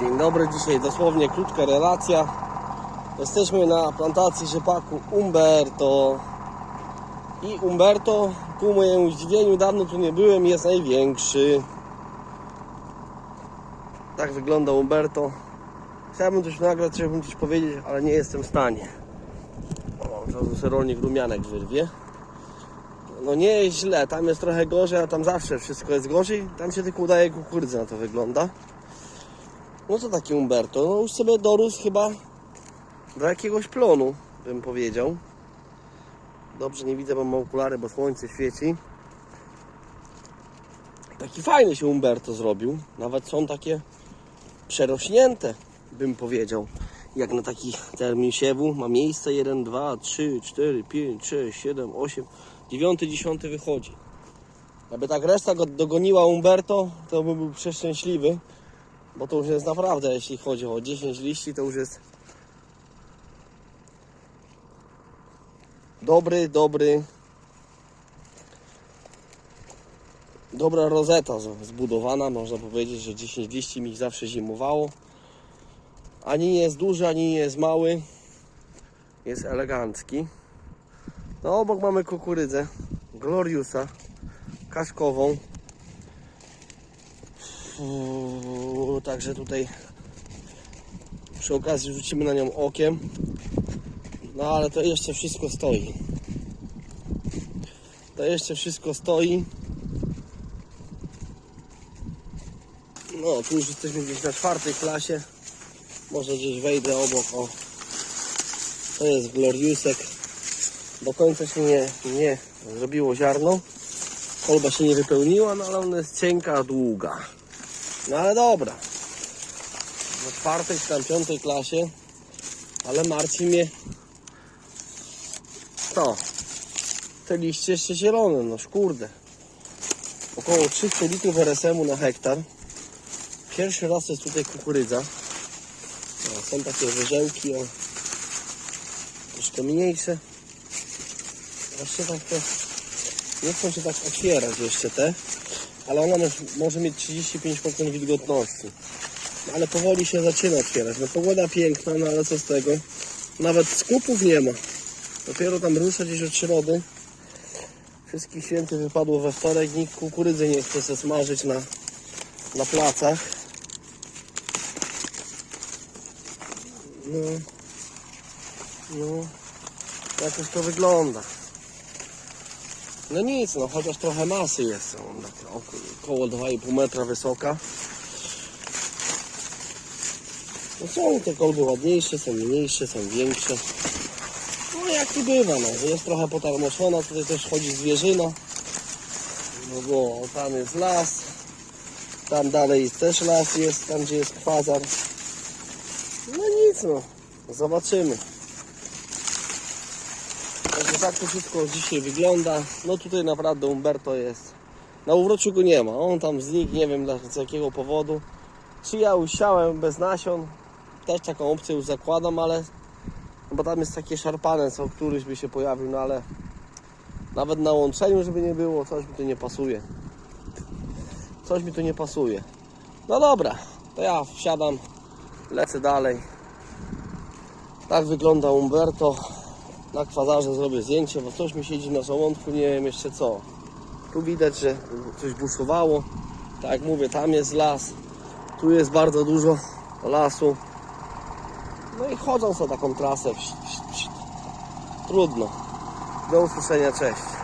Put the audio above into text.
Dzień dobry, dzisiaj dosłownie krótka relacja. Jesteśmy na plantacji rzepaku Umberto. I Umberto, ku mojemu zdziwieniu, dawno tu nie byłem, jest największy. Tak wygląda Umberto. Chciałbym coś nagrać, chciałbym coś powiedzieć, ale nie jestem w stanie. O, zaraz rolnik rumianek wyrwie. No nie jest źle, tam jest trochę gorzej, a tam zawsze wszystko jest gorzej. Tam się tylko udaje kukurydza na to wygląda. No to taki Umberto, no już sobie dorósł chyba do jakiegoś plonu, bym powiedział. Dobrze nie widzę, bo mam okulary, bo słońce świeci. Taki fajny się Umberto zrobił. Nawet są takie przerośnięte, bym powiedział. Jak na taki termin siewu ma miejsce 1, 2, 3, 4, 5, 6, 7, 8, 9, 10 wychodzi. Aby tak reszta go dogoniła Umberto, to by był przeszczęśliwy. Bo to już jest naprawdę, jeśli chodzi o 10 liści, to już jest dobry, dobry, dobra rozeta zbudowana. Można powiedzieć, że 10 liści mi zawsze zimowało. Ani nie jest duży, ani nie jest mały. Jest elegancki. No obok mamy kukurydzę Gloriusa kaszkową. Także tutaj przy okazji rzucimy na nią okiem. No ale to jeszcze wszystko stoi. To jeszcze wszystko stoi. No, tu już jesteśmy gdzieś na czwartej klasie. Może gdzieś wejdę obok. O. To jest Gloriusek. Do końca się nie, nie zrobiło ziarno. Kolba się nie wypełniła, no ale ona jest cienka, długa. No ale dobra. Na czwartej czy tam piątej klasie. Ale martwi mnie to. Te liście jeszcze zielone, no kurde. Około 300 litrów RSM-u na hektar. Pierwszy raz jest tutaj kukurydza. O, są takie wyżełki, o. Troszkę mniejsze. Właśnie tak to nie chcą się tak otwierać jeszcze te ale ona może- może mieć 35% wilgotności. No, ale powoli się zaczyna otwierać. No pogoda piękna, no ale co z tego? Nawet skupów nie ma. Dopiero tam rusza gdzieś od środy. Wszystkich świętych wypadło we wtorek. Nikt kukurydzy nie chce se smażyć na, na placach. No, no, jakoś to wygląda. No nic, no chociaż trochę masy jest. On oko- około 2,5 metra wysoka. No są te kolby ładniejsze, są mniejsze, są większe. No jak to bywa, no. Jest trochę potarmoszona, tutaj też chodzi zwierzyna. No bo tam jest las. Tam dalej też las jest, tam gdzie jest kwazar. No nic no. Zobaczymy. Także tak to wszystko dzisiaj wygląda. No tutaj naprawdę Umberto jest. Na uwrociu go nie ma. On tam znikł, nie wiem z jakiego powodu. Czy ja usiałem bez nasion. Też taką opcję już zakładam, ale bo tam jest takie szarpane, co któryś by się pojawił, no ale nawet na łączeniu, żeby nie było, coś mi tu nie pasuje. Coś mi tu nie pasuje. No dobra, to ja wsiadam, lecę dalej. Tak wygląda Umberto. Na kwazarze zrobię zdjęcie, bo coś mi siedzi na żołądku, nie wiem jeszcze co. Tu widać, że coś buszowało. Tak jak mówię, tam jest las. Tu jest bardzo dużo lasu. No i chodzą sobie taką trasę. Trudno. Do usłyszenia, cześć.